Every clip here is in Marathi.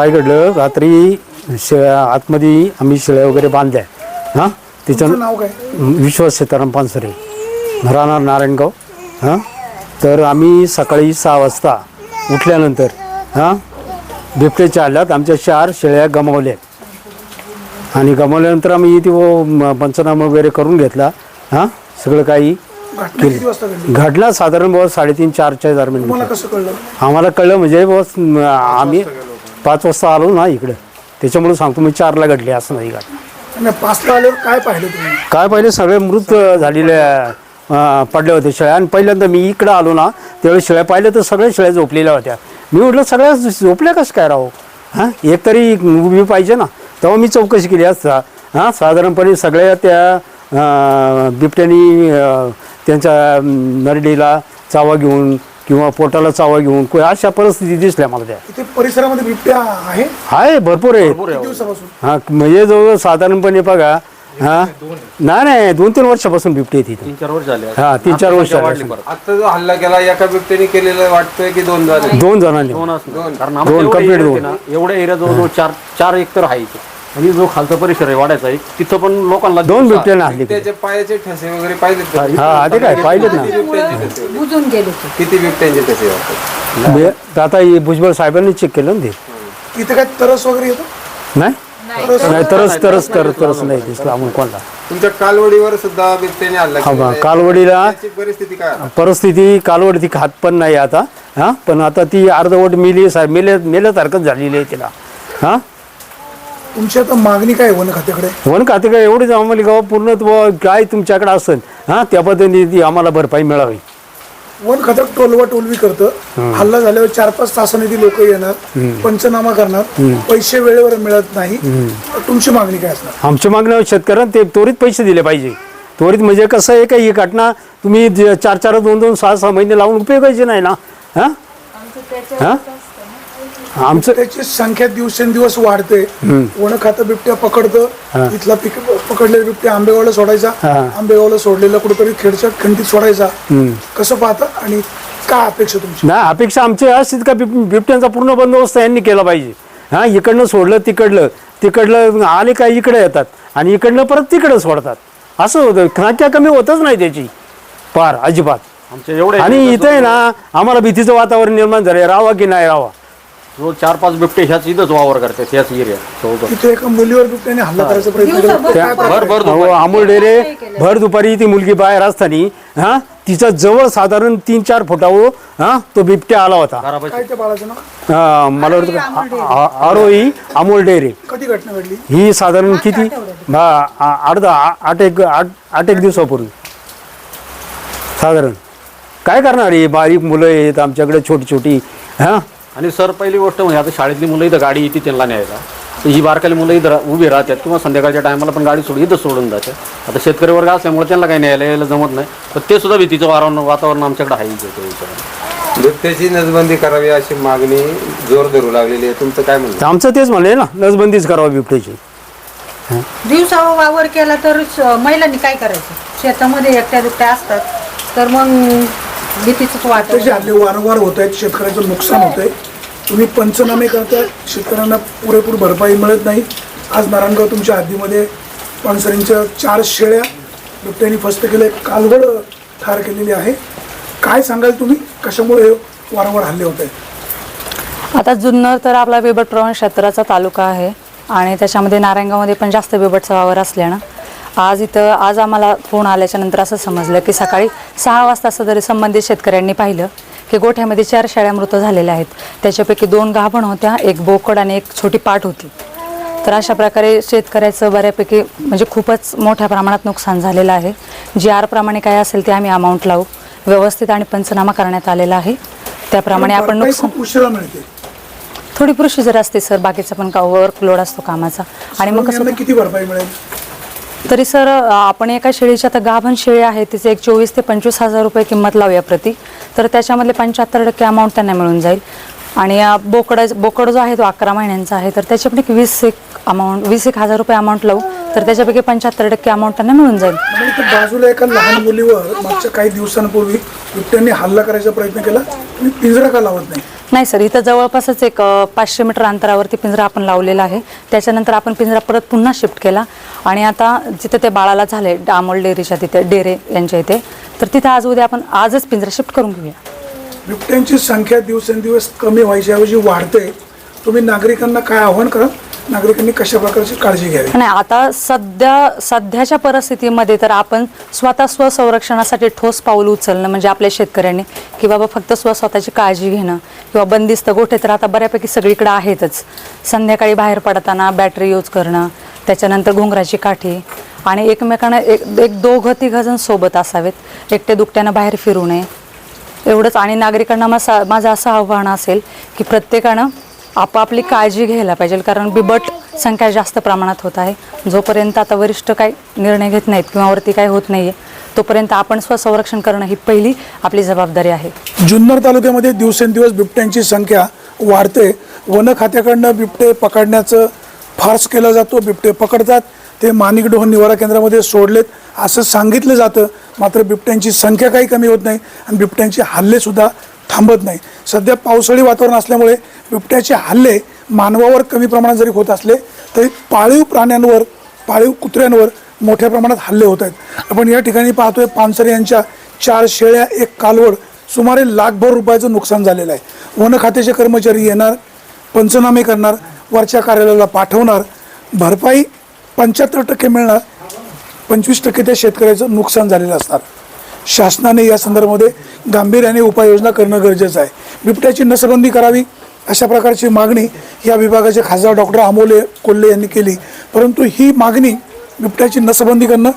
काय घडलं? रात्री शेळ्या आतमध्ये आम्ही शेळ्या वगैरे बांधल्या. हां? त्याच्या तुमचं नाव काय? विश्वास सीताराम पानसरे. राहणार नारायणगाव. हां? तर आम्ही सकाळी सहा वाजता उठल्यानंतर हां? बिबट्याच्या हल्ल्यात आमच्या चार शेळ्या गमावल्या. आणि गमावल्यानंतर आम्ही ती व म- पंचनामा वगैरे करून घेतला. हां? सगळं काही घटना किती वाजता घडली? घडला साधारण बहुत साडेतीन चारच्या दरम्यान तुम्हाला कसं कळलं? आम्हाला कळलं म्हणजे बस म, आम्ही पाच वाजता आलो ना इकडं. त्याच्यामुळे सांगतो मी चारला घडली असं नाही घडलं आणि पाचला आल्यावर काय पाहिलं तुम्ही? काय पहिले? सगळे मृत झालेल्या अं, पडल्या होत्या शेळ्या. आणि पहिल्यांदा मी इकडं आलो ना त्यावेळी शेळ्या पाहिल्या तर सगळ्या शेळ्या झोपलेल्या होत्या. मी म्हटलं सगळ्या झोपल्या कसं काय राहो हां? एक तरी उभी पाहिजे ना. तेव्हा मी चौकशी केली असता हां साधारणपणे सगळ्या त्या अं, बिबट्यानी अं, त्यांच्या अं, नरडीला चावा घेऊन किंवा पोटाला चावा घेऊन अशा परिस्थिती दिसल्या मला त्या. इथे परिसरामध्ये बिबट्या आहे? आहे भरपूर आहे. किती दिवसापासून? हा म्हणजे जवळ साधारणपणे बघा हा. नाही नाही दोन तीन वर्षापासून बिबटी आहे तिथे तीन चार वर्ष झाले. हा तीन चार वर्ष वाढली परत. आता जो हल्ला केला एका बिबट्याने केलेलं वाटतंय की दोन झाले दोन जणांनी. दोन असणार. कारण दोन, complete एवढ्या दोन. ना, एवढ्या एरिया जवळजवळ चार चार एकतर आहे इथे. आणि जो खालचा परिसर आहे वाड्याचा एक तिथं पण लोकांना दोन बिबट्याने हल्ले केले. त्याचे पायाचे ठसे वगैरे पाहिजेत का? हा ते काय पाहिजेत ना. बुजून गेले ते. किती बिबट्यांचे ठसे बे- आता हे भुजबळ साहेबांनी चेक केलं ना ते. इथे काय तरस वगैरे येतं? नाही? नाही. तरच तरच तर तरच नाही. दिसलं आम्हाला कोणला. तुमच्या कालवडीवर सुद्धा बिबट्याने हल्ला हा केलेला बा, आहे. कालवडीला त्याची परिस्थिती काय आहे? परिस्थिती कालवडती खात पण नाही आता हा? पण आता ती अर्धवट मिली सार मेले मेल्यासारखंच झालेली आहे तिला हा? तुमची आता मागणी काय वन खात्याकडे? वन खाते काय एवढीच आम्हाला गाव पूर्ण बुवा काय तुमच्याकडे असेल हा त्या पद्धतीने ती आम्हाला भरपाई मिळावी. वन खातं टोलवा टोलवी करतं. हल्ला झाल्यावर चार पाच तासाने ती लोक येणार पंचनामा करणार पैसे वेळेवर मिळत नाही. तर तुमची मागणी काय असणार? आमची मागण्या शेतकऱ्यांना ते त्वरित पैसे दिले पाहिजे. त्वरित म्हणजे कसं आहे का ही घटना तुम्ही जे चार चार दोन दोन सहा सहा महिने लावून उपयोगायचे नाही ना? हा? हा? आमचं त्याची संख्या दिवसेंदिवस वाढते. वन खातं बिबट्या पकडतं. इथला पिक पकडलेला बिबट्या आंबेगावला सोडायचा. आंबेगावला सोडलेला कुठेतरी खेडच्या खंडीत सोडायचा. कसं पाहता आणि काय अपेक्षा तुमची? नाही अपेक्षा आमची अशीच का बिब बिबट्यांचा पूर्ण बंदोबस्त यांनी केला पाहिजे. हा इकडनं सोडलं तिकडलं. तिकडलं आले का इकडे येतात आणि इकडनं परत तिकडं सोडतात. असं होतं. नाट्या कमी होतच नाही त्याची. पार अजिबात. आणि इथं आहे ना आम्हाला भीतीचं वातावरण निर्माण झालंय. राहावा की नाही राहावा जवळ चार पाच बिबटे ह्याच इथंच वावर करतात ह्याच एरिया तिथे एका मुलीवर बिबट्याने हल्ला करायचा प्रयत्न केला. काय भर भर अहो, अमोल डेरे भर दुपारी ती मुलगी बाहेर असताना हा तिचा जवळ साधारण तीन चार फुटावर हा तो बिबट्या आला होता. घरापाशी. काय त्या बाळाचं नाव? हा, मला वाटतं का- आ- आ- आरोही अमोल डेरे. कधी घटना घडली? ही साधारण किती हा, आ- अर्धा आ- आठ एक आठ आठ एक दिवसापूर्वी. साधारण. काय करणार ही बारीक मुलं आहेत आमच्याकडे छोटी छोटी हा? आणि सर पहिली गोष्ट म्हणजे आता शाळेतली मुलं इथं गाडी येते त्यांना न्यायला. तर ही बारकाली मुलं इथं रा- उभी राहतात. किंवा संध्याकाळच्या टायमाला पण गाडी सोडून इथं सोडून जातात. आता शेतकरी वर्ग असल्यामुळे त्यांना काही न्यायला यायला जमत नाही. पण ते सुद्धा भीतीचं वातावरण वातावरण आमच्याकडे आहे इथं त्या विचाराने. बिबट्याची नसबंदी करावी अशी मागणी जोर धरू लागलेली आहे. तुमचं काय म्हणणं? तर आमचं तेच म्हणले ना. नसबंदीच करावं बिबट्याची. दिवसा वावर केला तर श- महिलांनी काय करायचं? शेतामध्ये एकट्या दुकट्या असतात तर मग भीतीच वाटत हल्ले वारंवार होत आहेत. शेतकऱ्याचं नुकसान होतंय तुम्ही पंचनामे करता शेतकऱ्यांना पुरेपूर भरपाई मिळत नाही. आज नारायणगाव तुमच्या हद्दीमध्ये पानसरींच्या चार शेळ्या बिबट्यांनी फस्त केले कालवड ठार केलेली आहे. काय सांगाल तुम्ही? कशामुळे हे वारंवार हल्ले होत आहेत? आता जुन्नर तर आपला बिबट प्रवण क्षेत्राचा तालुका आहे आणि त्याच्यामध्ये नारायणगावमध्ये पण जास्त बिबटचा वावर असल्यानं आज इथं आज आम्हाला फोन आल्याच्यानंतर असं समजलं की सकाळी सहा वाजता असं तरी संबंधित शेतकऱ्यांनी पाहिलं की गोठ्यामध्ये चार शेळ्या मृत झालेल्या आहेत. त्याच्यापैकी दोन गाभण होत्या एक बोकड आणि एक छोटी पाट होती. तर अशा प्रकारे शेतकऱ्याचं बऱ्यापैकी म्हणजे खूपच मोठ्या प्रमाणात नुकसान झालेलं आहे. जी आर प्रमाणे काय असेल ते आम्ही अमाऊंट लावू. व्यवस्थित आणि पंचनामा करण्यात आलेला आहे. त्याप्रमाणे आपण नुकसान उशिरा मिळते. थोडी प्रोसिजर असते सर बाकीचा पण का वर्कलोड असतो कामाचा. आणि मग कसं किती भरपाई मिळेल? तरी सर आपण एका शेळीची आता गाभण शेळी आहे तिचे एक चोवीस ते पंचवीस हजार रुपये किंमत लावूया प्रति. तर त्याच्यामधले पंच्याहत्तर टक्के अमाऊंट त्यांना मिळून जाईल. आणि बोकड बोकड जो आहे तो अकरा महिन्यांचा आहे तर त्याच्यापैकी वीस एक अमाऊंट वीस एक हजार रुपये अमाऊंट लावू तर त्याच्यापैकी पंच्याहत्तर टक्के अमाऊंट त्यांना मिळून जाईल. बाजूला एका लहान मुलीवर मागच्या काही दिवसांपूर्वी बिबट्यांनी हल्ला करायचा प्रयत्न केला. पिंजरा का लावत नाही? नाही सर इथं जवळपासच एक पाचशे मीटर अंतरावरती पिंजरा आपण लावलेला आहे. त्याच्यानंतर आपण पिंजरा परत पुन्हा शिफ्ट केला. आणि आता जिथं ते बाळाला झाले अमोल डेअरीच्या तिथे डेरे यांच्या इथे तर तिथे आज उद्या आपण आजच पिंजरा शिफ्ट करून घेऊया. बिबट्यांची संख्या दिवसेंदिवस कमी व्हायच्या ऐवजी वाढते. तुम्ही नागरिकांना काय आव्हान करा नागरिकांनी कशा प्रकारची काळजी घ्यावी? नाही आता सध्या सध्याच्या परिस्थितीमध्ये तर आपण स्वतः स्वसंरक्षणासाठी ठोस पाऊल उचलणं म्हणजे आपल्या शेतकऱ्यांनी की बाबा फक्त स्व स्वतःची काळजी घेणं किंवा बंदिस्त गोठे तर आता बऱ्यापैकी सगळीकडे आहेतच. संध्याकाळी बाहेर पडताना बॅटरी यूज करणं त्याच्यानंतर घुंगराची काठी आणि एकमेकांना एक एक दोघं तिघंजण सोबत असावेत. एकटे दुकट्यानं बाहेर फिरू नये. एवढंच. आणि नागरिकांना माझा माझं असं आव्हान असेल की प्रत्येकानं आपापली काळजी घ्यायला पाहिजे कारण बिबट संख्या जास्त प्रमाणात होत आहे. जोपर्यंत आता वरिष्ठ काही निर्णय घेत नाहीत किंवा वरती काही होत नाही आहे तोपर्यंत आपण स्वसंरक्षण करणं ही पहिली आपली जबाबदारी आहे. जुन्नर तालुक्यामध्ये दिवसेंदिवस बिबट्यांची संख्या वाढते. वन खात्याकडनं बिबटे पकडण्याचं फार्स केला जातो बिबटे पकडतात. ते माणिक निवारा केंद्रामध्ये सोडलेत. असं सांगितलं जातं मात्र बिबट्यांची संख्या काही कमी होत नाही आणि बिबट्यांचे हल्लेसुद्धा थांबत नाही. सध्या पावसाळी वातावरण असल्यामुळे बिबट्याचे हल्ले मानवावर कमी प्रमाणात जरी होत असले तरी पाळीव प्राण्यांवर पाळीव कुत्र्यांवर मोठ्या प्रमाणात हल्ले होत आहेत. आपण या ठिकाणी पाहतोय पानसरे यांच्या चार शेळ्या एक कालवड सुमारे लाखभर रुपयाचं नुकसान झालेलं आहे. वन खात्याचे कर्मचारी येणार पंचनामे करणार वरच्या कार्यालयाला पाठवणार भरपाई पंच्याहत्तर टक्के मिळणार पंचवीस टक्के त्या शेतकऱ्याचं नुकसान झालेलं असणार. शासनाने या संदर्भामध्ये गांभीर्याने उपाययोजना करणं गरजेचं आहे. बिबट्याची नसबंदी करावी अशा प्रकारची मागणी या विभागाचे खासदार डॉक्टर अमोले कोल्हे यांनी केली. परंतु ही मागणी बिबट्याची नसबंदी करणं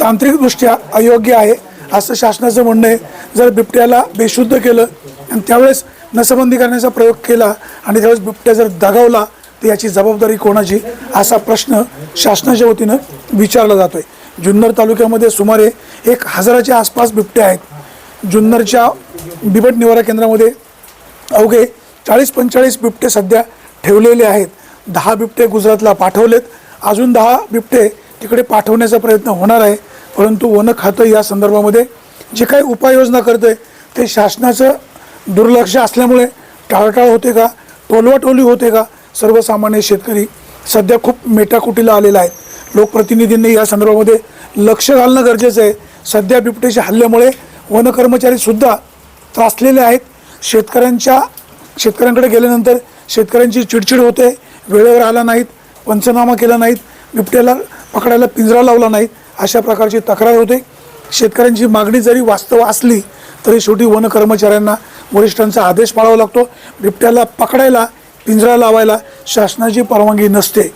तांत्रिकदृष्ट्या अयोग्य आहे असं शासनाचं म्हणणं आहे. जर बिबट्याला बेशुद्ध केलं आणि त्यावेळेस नसबंदी करण्याचा प्रयोग केला आणि त्यावेळेस बिबट्या जर दगावला तर याची जबाबदारी कोणाची? असा प्रश्न शासनाच्या वतीनं विचारला जातो आहे जुन्नर तालुक्यामध्ये सुमारे एक हजाराच्या आसपास बिबटे आहेत. जुन्नरच्या बिबट निवारा केंद्रामध्ये अवघे चाळीस पंचेचाळीस बिबटे सध्या ठेवलेले आहेत. दहा बिबटे गुजरातला पाठवलेत. अजून दहा बिबटे तिकडे पाठवण्याचा प्रयत्न होणार आहे. परंतु वन खातं या संदर्भामध्ये जे काही उपाययोजना करतंय ते शासनाचं दुर्लक्ष असल्यामुळे टाळाटाळ होते का? टोलवाटोली होते का? सर्वसामान्य शेतकरी सध्या खूप मेटाकुटीला आलेला आहे. लोकप्रतिनिधींनी या संदर्भामध्ये लक्ष घालणं गरजेचं आहे. सध्या बिबटेच्या हल्ल्यामुळे वन कर्मचारीसुद्धा त्रासलेले आहेत. शेतकऱ्यांच्या शेतकऱ्यांकडे गेल्यानंतर शेतकऱ्यांची चिडचिड होते. वेळेवर आला नाहीत पंचनामा केला नाहीत बिबट्याला पकडायला पिंजरा लावला नाही अशा प्रकारची तक्रार होते. शेतकऱ्यांची मागणी जरी वास्तव असली तरी शेवटी वन कर्मचाऱ्यांना वरिष्ठांचा आदेश पाळावा लागतो. बिबट्याला पकडायला पिंजरा लावायला शासनाची परवानगी नसते.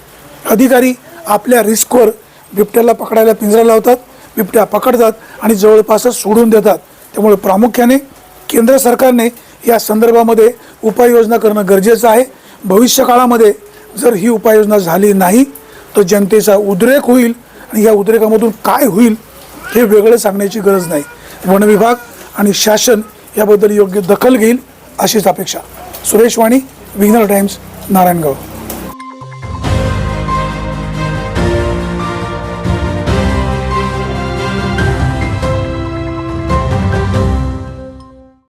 अधिकारी आपल्या रिस्कवर बिबट्याला पकडायला पिंजरा लावतात बिबट्या पकडतात आणि जवळपासच सोडून देतात. त्यामुळे प्रामुख्याने केंद्र सरकारने या संदर्भामध्ये उपाययोजना करणं गरजेचं आहे. भविष्य काळामध्ये जर ही उपाययोजना झाली नाही तर जनतेचा उद्रेक होईल आणि या उद्रेकामधून काय होईल हे वेगळं सांगण्याची गरज नाही. वन विभाग आणि शासन याबद्दल योग्य दखल घेईल अशीच अपेक्षा. सुरेश वाणी विघ्नर टाइम्स नारायणगाव.